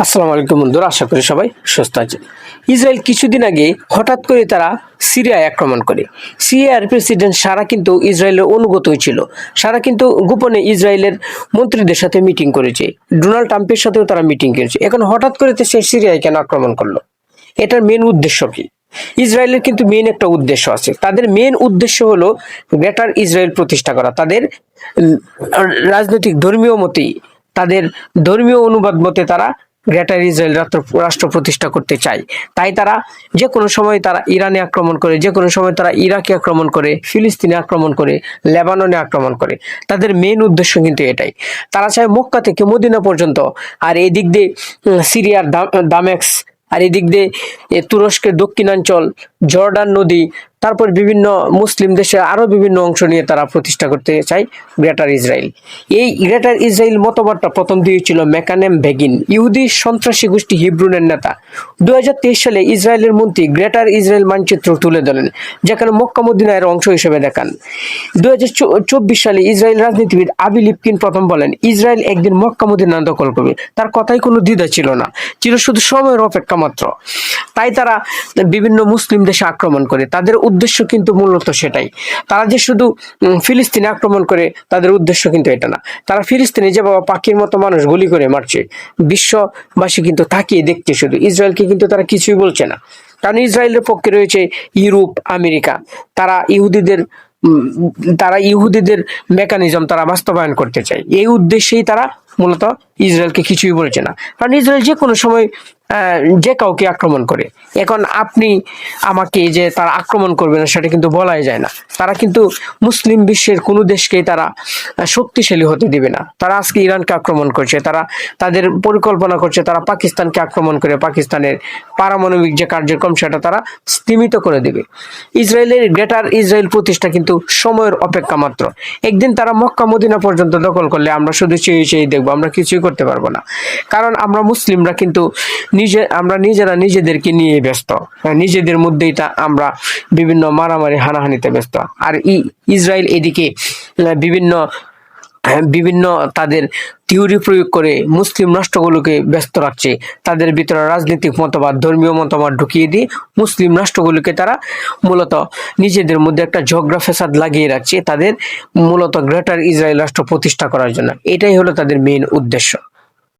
আসসালামু আলাইকুম বন্ধুরা, আশা করি সবাই সুস্থ আছে ইসরায়েল কিছুদিন আগে হঠাৎ করে তারা সিরিয়ায় আক্রমণ করে। সিরিয়ার প্রেসিডেন্ট সারা কিন্তু ইসরায়েলের অনুগতই ছিল সারা কিন্তু গোপনে ইসরায়েলের মন্ত্রীদের সাথে মিটিং করেছে। ডোনাল্ড ট্রাম্পের সাথেও তারা মিটিং করেছে। এখন হঠাৎ করে সে সিরিয়ায় কেন আক্রমণ করল? এটার মেন উদ্দেশ্য কি? ইসরায়েলের কিন্তু মেন একটা উদ্দেশ্য আছে। তাদের মেন উদ্দেশ্য হলো গ্রেটার ইসরায়েল প্রতিষ্ঠা করা। তাদের রাজনৈতিক ধর্মীয় মতেই, তাদের ধর্মীয় অনুবাদ মতে তারা গ্রেটার ইসরায়েল রাষ্ট্র প্রতিষ্ঠা করতে চায়। তাই তারা যে কোনো সময় তারা ইরানে আক্রমণ করে যে কোনো সময় তারা ইরাকে আক্রমণ করে, ফিলিস্তিনে আক্রমণ করে, লেবাননে আক্রমণ করে। তাদের মেন উদ্দেশ্য কিন্তু এটাই। তারা চায় মক্কা থেকে মদিনা পর্যন্ত। আর এই দিক দিয়ে সিরিয়ার দাম- দামেক্স, আর এদিক দিয়ে তুরস্কের দক্ষিণাঞ্চল, জর্ডান নদী তারপর বিভিন্ন মুসলিম দেশে আরও বিভিন্ন অংশ নিয়ে তারা প্রতিষ্ঠা করতে চায় গ্রেটার ইসরায়েল এই গ্রেটার ইসরায়েল মতবাদটা প্রথম দিয়েছিল মেকানেম বেগিন ইহুদি সন্ত্রাসী গোষ্ঠী হিব্রুনের নেতা। দু হাজার তেইশ সালে ইসরায়েলের মন্ত্রী গ্রেটার ইসরায়েল মানচিত্র তুলে ধরেন, যেখানে মক্কা মদিনা এর অংশ হিসেবে দেখান। দুই হাজার চব্বিশ সালে ইসরায়েল রাজনীতিবিদ আবি লিপকিন প্রথম বলেন ইসরায়েল একদিন মক্কা মদিনা দখল করবে। তার কথাই কোনো দ্বিধা ছিল না, ছিল শুধু সময়ের অপেক্ষা মাত্র। তাই তারা বিভিন্ন মুসলিম দেশে আক্রমণ করে, তাদের উদ্দেশ্য কিন্তু মূলত সেটাই। তারা যে শুধু ফিলিস্তিনে আক্রমণ করে, তাদের উদ্দেশ্য কিন্তু এটা না। তারা ফিলিস্তিনে যে বাবা পাখির মতো মানুষ গুলি করে মারছে, বিশ্ববাসী কিন্তু তাকিয়ে দেখছে শুধু। ইসরায়েলকে কিন্তু তারা কিছুই বলছে না। কারণ ইসরায়েলের পক্ষে রয়েছে ইউরোপ, আমেরিকা। তারা ইহুদিদের তারা ইহুদিদের মেকানিজম তারা বাস্তবায়ন করতে চায়। এই উদ্দেশ্যেই তারা মূলত ইসরায়েলকে কিছুই বলছে না। কারণ ইসরায়েল যে কোনো সময় যে কাউকে আক্রমণ করে। এখন আপনি আমাকে যে তারা আক্রমণ করবে না, সেটা কিন্তু বলাই যায় না। তারা কিন্তু মুসলিম বিশ্বের কোনো দেশকেই তারা শক্তিশালী হতে দিবে না। তারা আজকে ইরানকে আক্রমণ করছে, তারা তাদের পরিকল্পনা করছে, তারা পাকিস্তানকে আক্রমণ করে পাকিস্তানের পারমাণবিক যে কার্যক্রম, সেটা তারা স্তীমিত করে দেবে। ইসরায়েলের গ্রেটার ইসরায়েল প্রতিষ্ঠা কিন্তু সময়ের অপেক্ষা মাত্র। একদিন তারা মক্কা, মদিনা পর্যন্ত দখল করলে আমরা শুধু চেয়ে চেয়ে দেখব, আমরা কিছুই করতে পারব না। কারণ আমরা মুসলিমরা কিন্তু নিজে আমরা নিজেরা নিজেদেরকে নিয়ে ব্যস্ত। হ্যাঁ, নিজেদের মধ্যেই তা আমরা বিভিন্ন মারামারি হানাহানিতে ব্যস্ত। আর ই- ইসরায়েল এদিকে বিভিন্ন হ্যাঁ, বিভিন্ন তাদের থিওরি প্রয়োগ করে মুসলিম রাষ্ট্রগুলোকে ব্যস্ত রাখছে। তাদের ভিতরে রাজনৈতিক মতবাদ ধর্মীয় মতবাদ ঢুকিয়ে দিয়ে মুসলিম রাষ্ট্রগুলোকে তারা মূলত নিজেদের মধ্যে একটা ঝগড়া ফেসাদ লাগিয়ে রাখছে তাদের মূলত গ্রেটার ইসরায়েল রাষ্ট্র প্রতিষ্ঠা করার জন্য। এটাই হলো তাদের মেইন উদ্দেশ্য।